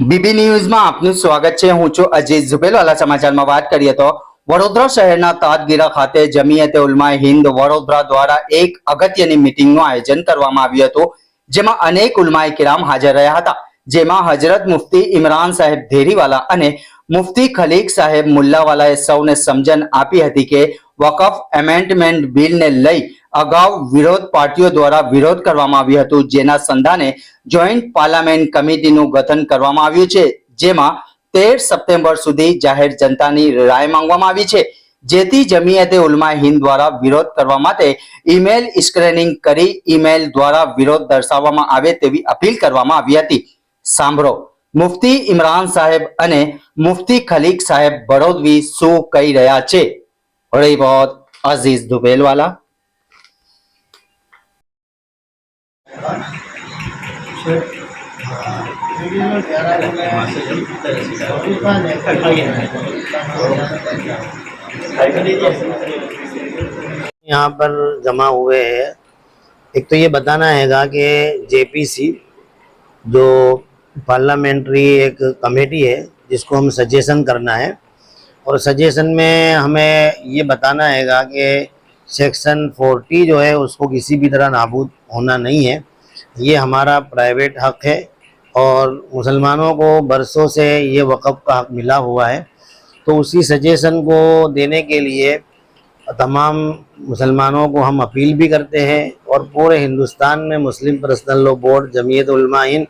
BB ન્યૂઝમાં આપનું સ્વાગત છે. હું છું અજીત ઝુબેલવાલા સમાચારમાં વાત કરીએ તો વડોદરા શહેરના તાજગીરા ખાતે જમીયતે ઉલમા હિન્દ વડોદરા દ્વારા એક અગત્યની મીટિંગનું આયોજન કરવામાં આવ્યું હતું, જેમાં અનેક ઉલમાએ કિરામ હાજર રહ્યા હતા. જેમાં હજરત મુફતી ઇમરાન સાહેબ ધેરીવાલા અને મુફતી ખલીક સાહેબ મુલ્લાવાલાએ સૌને સમજણ આપી હતી કે વકફ એમેન્ડમેન્ટ બિલને લઈ અગાઉ વિરોધ પાર્ટીઓ દ્વારા વિરોધ કરવામાં આવ્યું હતું. જેના સંધાને જોઈન્ટ પાર્લામેન્ટ કમિટીનું ગઠન કરવામાં આવ્યું છે. જેમાં તેર સપ્ટેમ્બર સુધી જાહેર જનતાની રાય માંગવામાં આવી છે. જેથી જમીયતે ઉલમા હિન્દ દ્વારા વિરોધ કરવા માટે ઈમેલ સ્ક્રેનિંગ કરી ઈમેલ દ્વારા વિરોધ દર્શાવવામાં આવે તેવી અપીલ કરવામાં આવી હતી. સાંભળો. મુફતી ઇમરાન સાહેબ અને મુફતી ખલીક સાહેબ બડોદવી શું કહી રહ્યા છે? હળી અઝીઝ દુબેલવાલા. यहाँ पर जमा हुए हैं। एक तो ये बताना हैगा कि जेपीसी जो पार्लियामेंट्री एक कमेटी है, जिसको हम सजेशन करना है, और सजेशन में हमें ये बताना हैगा कि सेक्शन 40 जो है, उसको किसी भी तरह नाबूद होना नहीं है। ये हमारा प्राइवेट हक है और मुसलमानों को बरसों से ये वक़ का हक मिला हुआ है। तो उसी सजेशन को देने के लिए तमाम मुसलमानों को हम अपील भी करते हैं और पूरे हिंदुस्तान में Muslim personal law board Jamiat Ulama Hind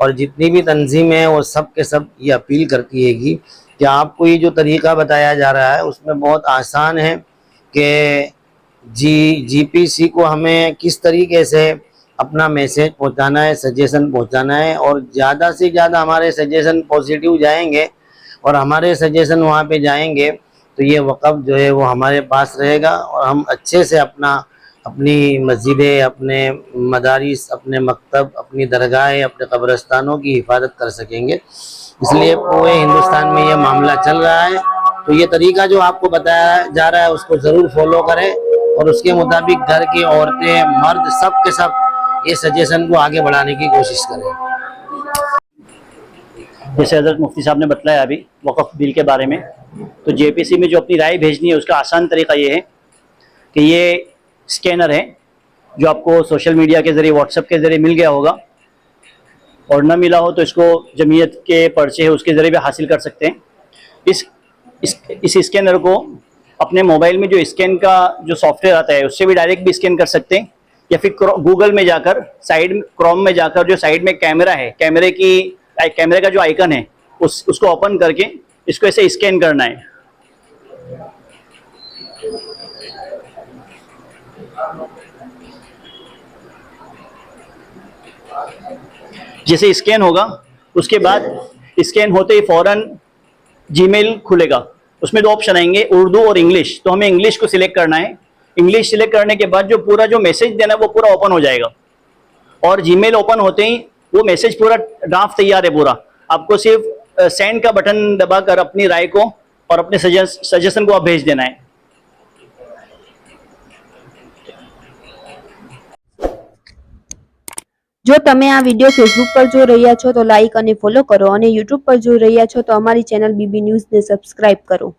और जितनी भी तंजीमें हैं, वो सब के सब ये अपील करती है कि कि आपको ये जो तरीका बताया जा रहा है, उसमें बहुत आसान है कि जी जीपीसी को हमें किस तरीके से अपना मैसेज पहुंचाना है सजेशन पहुंचाना है और ज़्यादा से ज़्यादा हमारे सजेशन पॉजिटिव जाएँगे और हमारे सजेशन वहाँ पे जाएँगे तो ये वक़्फ़ जो है वो हमारे पास रहेगा और हम अच्छे से अपना, अपनी मस्जिदें, अपने मदारिस, अपने मकतब, अपनी दरगाहें, अपने कब्रस्तानों की हिफाजत कर सकेंगे। इसलिए पूरे हिंदुस्तान में ये मामला चल रहा है। तो ये तरीका जो आपको बताया जा रहा है, उसको ज़रूर फॉलो करें और उसके मुताबिक घर की औरतें, मर्द सब के सब ये सजेशन को आगे बढ़ाने की कोशिश करें। जैसे हज़रत मुफ्ती साहब ने बतलाया अभी, वक़फ़ बिल के बारे में तो जेपीसी में जो अपनी राय भेजनी है, उसका आसान तरीका ये है कि ये स्कैनर है, जो आपको सोशल मीडिया के ज़रिए व्हाट्सएप के ज़रिए मिल गया होगा, और न मिला हो तो इसको जमीयत के पर्चे है, उसके ज़रिए भी हासिल कर सकते हैं। इस इस इस स्कैनर को अपने मोबाइल में जो स्कैन का जो सॉफ्टवेयर आता है, उससे भी डायरेक्ट भी स्कैन कर सकते हैं। या फिर गूगल में जाकर साइड क्रोम में जाकर जो साइड में कैमरा है कैमरे की कैमरे का जो आइकन है, उस, उसको ओपन करके इसको ऐसे स्कैन करना है। जैसे स्कैन होगा, उसके बाद स्कैन होते ही फ़ौरन जीमेल खुलेगा। उसमें दो ऑप्शन आएँगे, उर्दू और इंग्लिश तो हमें इंग्लिश को सिलेक्ट करना है। इंग्लिश सिलेक्ट करने के बाद जो पूरा जो मैसेज देना है वो पूरा ओपन हो जाएगा और जीमेल ओपन होते ही वो मैसेज पूरा ड्राफ्ट तैयार है पूरा आपको सिर्फ सेंड का बटन दबाकर अपनी राय को और अपने सजेशन को आप भेज देना है જો તમે આ વિડીયો ફેસબુક પર જોઈ રહ્યા છો તો લાઈક અને ફોલો કરો અને યુટ્યુબ પર જોઈ રહ્યા છો તો અમારી ચેનલ બીબી ન્યૂઝને સબસ્ક્રાઇબ કરો